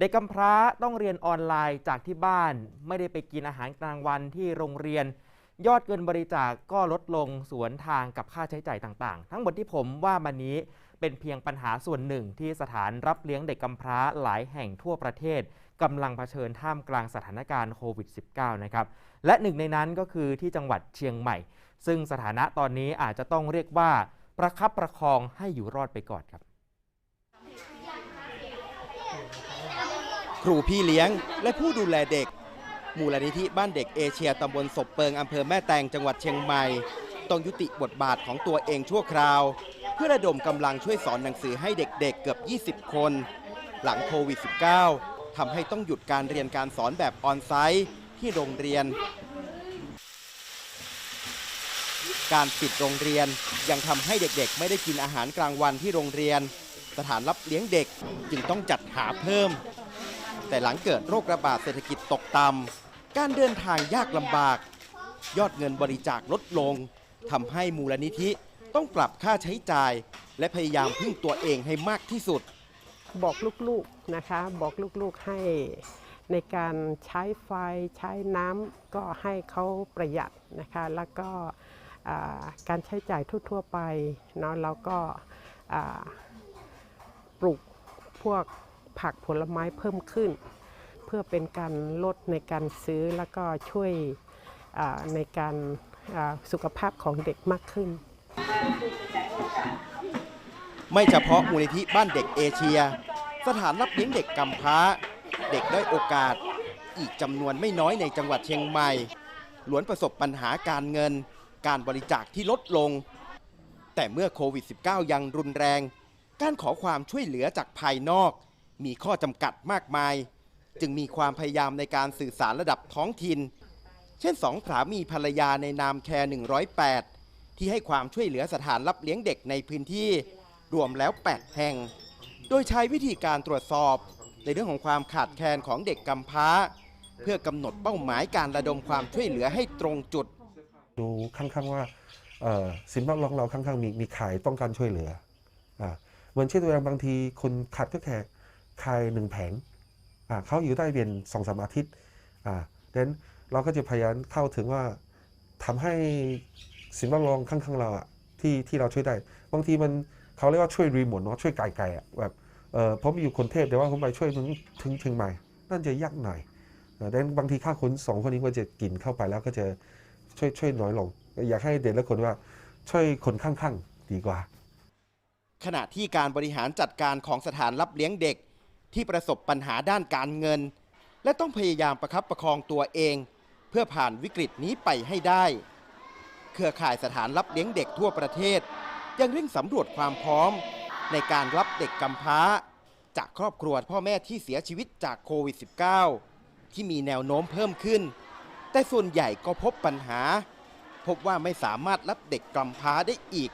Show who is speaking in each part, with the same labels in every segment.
Speaker 1: เด็กกำพร้าต้องเรียนออนไลน์จากที่บ้าน ไม่ได้ไปกินอาหารกลางวันที่โรงเรียน ยอดเงินบริจาคก็ลดลงสวนทางกับค่าใช้จ่ายต่างๆ ทั้งหมดที่ผมว่ามานี้เป็นเพียงปัญหาส่วนหนึ่งที่สถานรับเลี้ยงเด็กกำพร้าหลายแห่งทั่วประเทศกำลังเผชิญท่ามกลางสถานการณ์โควิด -19 นะครับและหนึ่งในนั้นก็คือที่จังหวัดเชียงใหม่ ซึ่งสถานะตอนนี้อาจจะต้องเรียกว่าประคับประคองให้อยู่รอดไปก่อนครับ
Speaker 2: ครูพี่เลี้ยง และผู้ดูแลเด็ก มูลนิธิบ้านเด็กเอเชียตำบลศพเปิงอำเภอแม่แตงจังหวัดเชียงใหม่ ต้องยุติบทบาทของตัวเองชั่วคราว เพื่อระดมกำลังช่วยสอนหนังสือให้เด็กๆเกือบ 20 คน หลังโควิด -19 ทำให้ต้องหยุดการเรียนการสอนแบบออนไซต์ที่โรงเรียน การปิดโรงเรียนยังทำให้เด็กๆ ไม่ได้กินอาหารกลางวันที่โรงเรียน สถานรับเลี้ยงเด็กจึงต้องจัดหาเพิ่ม แต่หลังเกิดโรคระบาดเศรษฐกิจตกต่ำการเดินทางยากลำบาก ยอดเงินบริจาคลดลงทำให้มูลนิธิต้องปรับค่าใช้จ่าย และพยายามพึ่งตัวเองให้มากที่สุด
Speaker 3: บอกลูกๆนะคะ บอกลูกๆให้ในการใช้ไฟใช้น้ำก็ให้เขาประหยัดนะคะ แล้วก็การใช้จ่ายทั่ว ๆ ไปเนาะเราก็ปลูกพวก ผักผลไม้เพิ่มขึ้น เพื่อเป็นการลดในการซื้อแล้วก็ช่วยในการสุขภาพของเด็กมากขึ้น
Speaker 2: ไม่เฉพาะมูลนิธิบ้านเด็กเอเชีย สถานรับเลี้ยงเด็กกำพร้า เด็กด้อยโอกาส อีกจำนวนไม่น้อยในจังหวัดเชียงใหม่ล้วนประสบปัญหาการเงิน การบริจาคที่ลดลง แต่เมื่อโควิด -19 ยังรุนแรง การขอความช่วยเหลือจากภายนอก มีข้อจำกัดมากมาย จึงมีความพยายามในการสื่อสารระดับท้องถิ่น เช่นสองสามีภรรยาในนามแคร์108 ที่ให้ความช่วยเหลือสถานรับเลี้ยงเด็กในพื้นที่รวมแล้ว 8 แห่ง โดยใช้วิธีการตรวจสอบ ในเรื่องของความขาดแคลนของเด็กกำพร้า เพื่อกำหนดเป้าหมายการระดมความช่วยเหลือให้ตรงจุด
Speaker 4: ดูค่อนข้างว่าสินทรัพย์รองเราค่อนข้างมีมีขายต้องการช่วยเหลืออเหมือนเช่นตัวอย่างบางทีคนขาดก็แค่ ขายหนึ่งแผงอ่าเขาอยู่ได้เวียนสองสามอาทิตย์อ่าดังนั้นเราก็จะพยายามเข้าถึงว่าทำให้สินทรัพย์รองข้างๆเราอะที่ที่เราช่วยได้ บางทีมันเขาเรียกว่าช่วยรีโมทเนาะช่วยไกลๆอะแบบเออผมอยู่คนเทพแต่ว่าผมไปช่วยถึงถึงเชียงใหม่นั่นจะยากหน่อยดังนั้นบางทีค่าขนส่งคนนี้ก็จะกินเข้าไปแล้วก็จะช่วยช่วยน้อยลง อยากให้เด็กและคนว่าช่วยคนข้างๆดีกว่า
Speaker 2: ขณะที่การบริหารจัดการของสถานรับเลี้ยงเด็ก ที่ประสบปัญหาด้านการเงิน และต้องพยายามประคับประคองตัวเอง เพื่อผ่านวิกฤตนี้ไปให้ได้ เครือข่ายสถานรับเลี้ยงเด็กทั่วประเทศ ยังเร่งสำรวจความพร้อม ในการรับเด็กกำพร้า จากครอบครัวพ่อแม่ที่เสียชีวิตจากโควิด -19 ที่มีแนวโน้มเพิ่มขึ้น แต่ส่วนใหญ่ก็พบปัญหา พบว่าไม่สามารถรับเด็กกำพร้าได้อีก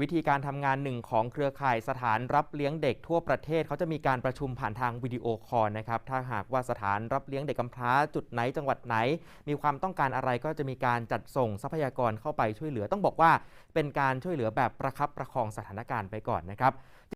Speaker 1: วิธีการทำงานหนึ่งของเครือข่ายสถานรับเลี้ยงเด็กทั่วประเทศเขาจะมีการประชุมผ่านทางวิดีโอคอลนะครับถ้าหากว่าสถานรับเลี้ยงเด็กกำพร้าจุดไหนจังหวัดไหน มีความต้องการอะไรก็จะมีการจัดส่งทรัพยากรเข้าไปช่วยเหลือ ต้องบอกว่าเป็นการช่วยเหลือแบบประคับประคองสถานการณ์ไปก่อนนะครับ